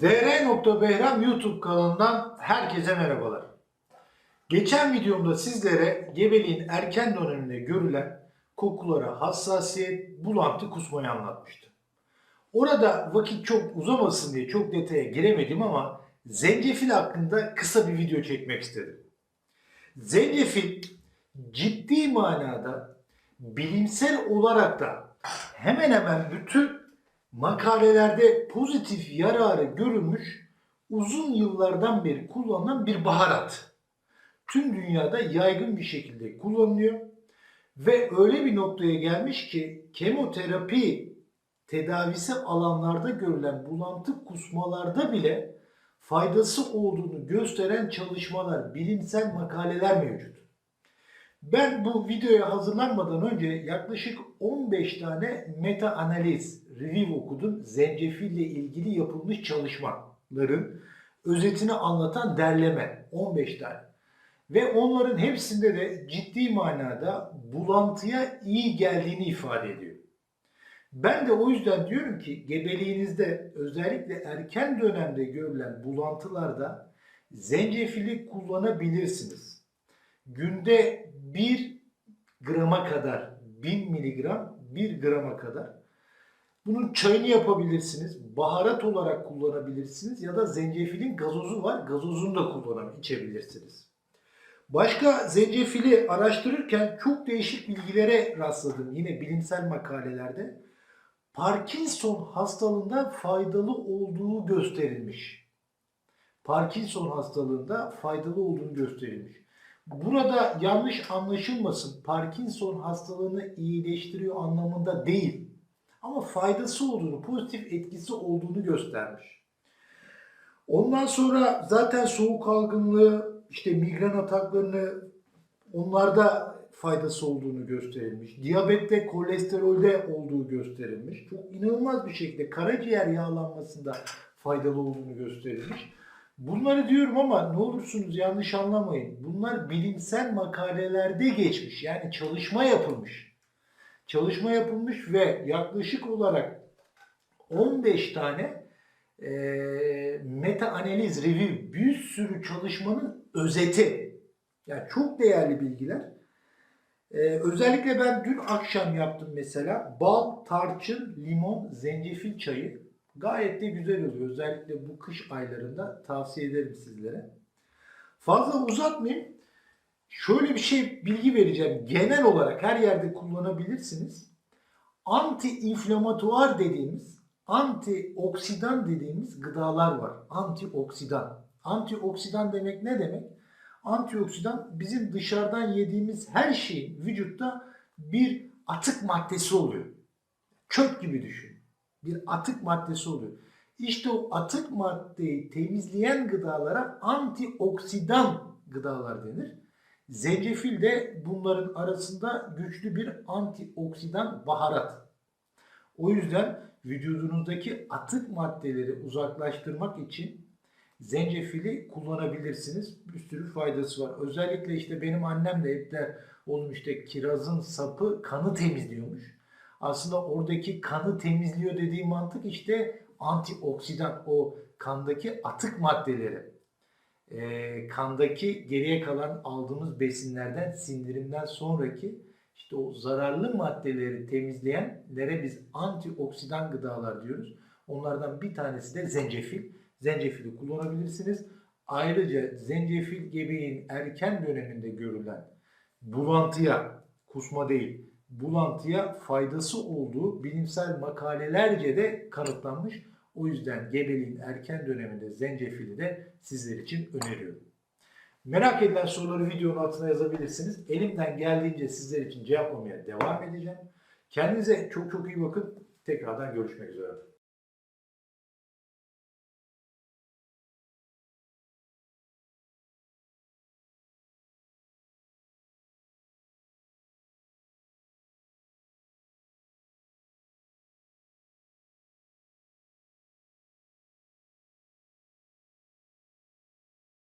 dr.behram YouTube kanalından herkese merhabalar. Geçen videomda sizlere gebeliğin erken döneminde görülen kokulara hassasiyet, bulantı, kusmayı anlatmıştım. Orada vakit çok uzamasın diye çok detaya giremedim ama zencefil hakkında kısa bir video çekmek istedim. Zencefil ciddi manada bilimsel olarak da hemen hemen bütün makalelerde pozitif yararı görülmüş uzun yıllardan beri kullanılan bir baharat. Tüm dünyada yaygın bir şekilde kullanılıyor ve öyle bir noktaya gelmiş ki kemoterapi tedavisi alanlarda görülen bulantı kusmalarda bile faydası olduğunu gösteren çalışmalar, bilimsel makaleler mevcut. Ben bu videoya hazırlanmadan önce yaklaşık 15 tane meta analiz, review okudum. Zencefille ilgili yapılmış çalışmaların özetini anlatan derleme 15 tane. Ve onların hepsinde de ciddi manada bulantıya iyi geldiğini ifade ediyor. Ben de o yüzden diyorum ki gebeliğinizde özellikle erken dönemde görülen bulantılarda zencefili kullanabilirsiniz. Günde 1 grama kadar 1000 miligram 1 grama kadar bunun çayını yapabilirsiniz. Baharat olarak kullanabilirsiniz ya da zencefilin gazozu var. Gazozunu da kullanıp içebilirsiniz. Başka zencefili araştırırken çok değişik bilgilere rastladım yine bilimsel makalelerde. Parkinson hastalığında faydalı olduğu gösterilmiş. Parkinson hastalığında faydalı olduğunu gösterilmiş. Burada yanlış anlaşılmasın. Parkinson hastalığını iyileştiriyor anlamında değil. Ama faydası olduğunu, pozitif etkisi olduğunu göstermiş. Ondan sonra zaten soğuk algınlığı, işte migren ataklarını onlarda faydası olduğunu gösterilmiş. Diyabette, kolesterolde olduğu gösterilmiş. Çok inanılmaz bir şekilde karaciğer yağlanmasında faydalı olduğunu gösterilmiş. Bunları diyorum ama ne olursunuz yanlış anlamayın. Bunlar bilimsel makalelerde geçmiş. Yani çalışma yapılmış. Çalışma yapılmış ve yaklaşık olarak 15 tane e, meta analiz review bir sürü çalışmanın özeti. Yani çok değerli bilgiler. Ee, özellikle ben dün akşam yaptım mesela. Bal, tarçın, limon, zencefil çayı. Gayet de güzel oluyor. Özellikle bu kış aylarında tavsiye ederim sizlere. Fazla uzatmayayım. Şöyle bir şey bilgi vereceğim. Genel olarak her yerde kullanabilirsiniz. Anti-inflamatuar dediğimiz, antioksidan dediğimiz gıdalar var. Antioksidan. Antioksidan demek ne demek? Antioksidan bizim dışarıdan yediğimiz her şeyin vücutta bir atık maddesi oluyor. Çöp gibi düşün. Bir atık maddesi oluyor. İşte o atık maddeyi temizleyen gıdalara antioksidan gıdalar denir. Zencefil de bunların arasında güçlü bir antioksidan baharat. O yüzden vücudunuzdaki atık maddeleri uzaklaştırmak için zencefili kullanabilirsiniz. Bir sürü faydası var. Özellikle işte benim annem de hep der oğlum işte kirazın sapı kanı temizliyormuş. Aslında oradaki kanı temizliyor dediği mantık işte antioksidan o kandaki atık maddeleri. E, kandaki geriye kalan aldığımız besinlerden sindirimden sonraki işte o zararlı maddeleri temizleyenlere biz antioksidan gıdalar diyoruz. Onlardan bir tanesi de zencefil zencefili kullanabilirsiniz. Ayrıca zencefil gebeğin erken döneminde görülen bulantıya, kusma değil, bulantıya faydası olduğu bilimsel makalelerce de kanıtlanmış. O yüzden gebeliğin erken döneminde zencefili de sizler için öneriyorum. Merak edilen soruları videonun altına yazabilirsiniz. Elimden geldiğince sizler için cevaplamaya devam edeceğim. Kendinize çok çok iyi bakın. Tekrardan görüşmek üzere.